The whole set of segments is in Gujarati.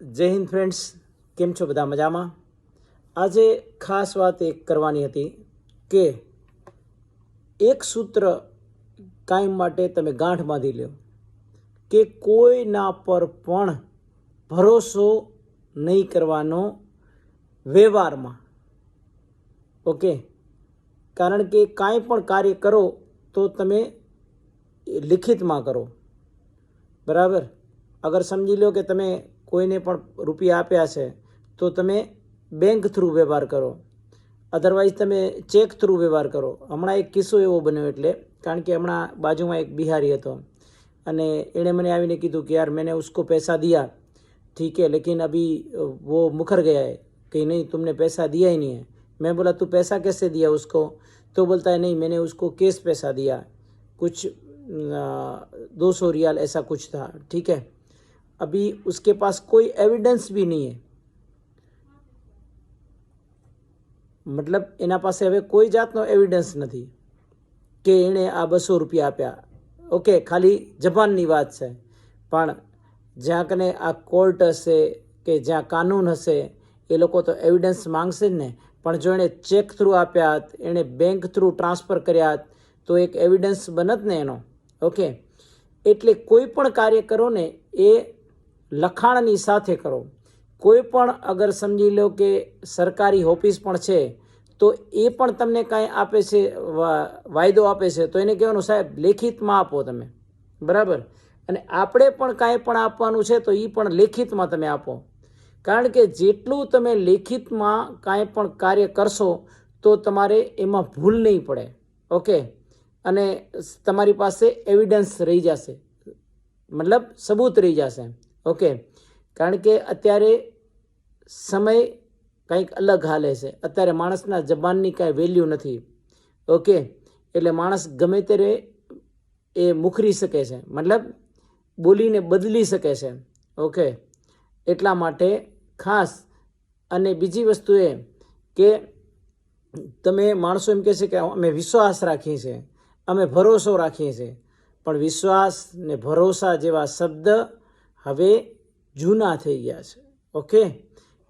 જય હિન્દ ફ્રેન્ડ્સ, કેમ છો બધા મજામાં? આજે ખાસ વાત એક કરવાની હતી કે એક સૂત્ર કાયમ માટે તમે ગાંઠ બાંધી લો કે કોઈના પર પણ ભરોસો નહીં કરવાનો વ્યવહારમાં. ઓકે? કારણ કે કાંઈ પણ કાર્ય કરો તો તમે લિખિતમાં કરો. બરાબર? અગર સમજી લો કે તમે કોઈને પણ રૂપિયા આપ્યા છે તો તમે બેંક થ્રુ વ્યવહાર કરો અધરવાઇઝ તમે ચેક થ્રુ વ્યવહાર કરો હમણાં એક કિસ્સો એવો બન્યો એટલે કારણ કે હમણાં બાજુમાં એક બિહારી હતો અને એણે મને આવીને કીધું કે યાર मैंने उसको पैसा दिया ठीक है लेकिन अभी वो मुखर गया है कि नहीं तुमने पैसा दिया ही नहीं है मैं बोला तू पैसा कैसे दिया उसको तो बोलता है नहीं मैंने उसको कैश पैसा दिया कुछ दो सौ रियाल ऐसा कुछ था ठीक है अभी उसके पास कोई एविडेंस भी नहीं है મતલબ એના પાસે હવે કોઈ જાતનો એવિડન્સ નથી કે એણે આ બસો રૂપિયા આપ્યા ઓકે ખાલી જબાનની વાત છે પણ જ્યાં કને આ કોર્ટ હશે કે જ્યાં કાનૂન હશે એ લોકો તો એવિડન્સ માંગશે જ ને પણ જો એણે ચેક થ્રુ આપ્યા હોત, એણે બેંક થ્રુ ટ્રાન્સફર કર્યા હોત, તો એક એવિડન્સ બનત ને એનો ઓકે એટલે કોઈ પણ કાર્ય કરો ને એ લખાણની સાથે કરો. કોઈ પણ અગર સમજી લો કે સરકારી ઓફિસ પણ છે, તો એ પણ તમને કાંઈ આપે છે વાયદો આપે છે, તો એને કહેવાનું, સાહેબ, લેખિતમાં આપો તમે. બરાબર? અને આપણે પણ કાંઈ પણ આપવાનું છે, તો એ પણ લેખિતમાં તમે આપો. કારણ કે જેટલું તમે લેખિતમાં કાંઈ પણ કાર્ય કરશો, તો તમારે એમાં ભૂલ નહીં પડે. ઓકે? અને તમારી પાસે એવિડન્સ રહી જશે. મતલબ સબૂત રહી જશે. ઓકે. કારણ કે અત્યારે સમય કંઈક અલગ હાલે છે. અત્યારે માણસના જબાનની કાંઈ વેલ્યુ નથી. ઓકે. એટલે માણસ ગમે ત્યારે એ મુખરી શકે છે. મતલબ બોલીને બદલી શકે છે. ઓકે. એટલા માટે ખાસ અને બીજી વસ્તુ એ કે તમે માણસો એમ કહે છે કે અમે વિશ્વાસ રાખીએ છીએ. અમે ભરોસો રાખીએ છીએ. પણ વિશ્વાસ ને ભરોસા જેવા શબ્દ હવે જૂના થઈ ગયા છે. ઓકે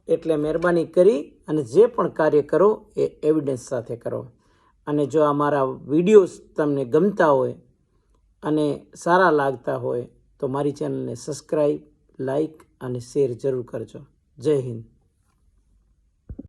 એટલે મહેરબાની કરી અને જે પણ કાર્ય કરો એ એવિડન્સ સાથે કરો. અને જો આ મારા વિડીયોઝ તમને ગમતા હોય અને સારા લાગતા હોય તો મારી ચેનલને સબસ્ક્રાઈબ લાઈક અને શેર જરૂર કરજો. જય હિન્દ.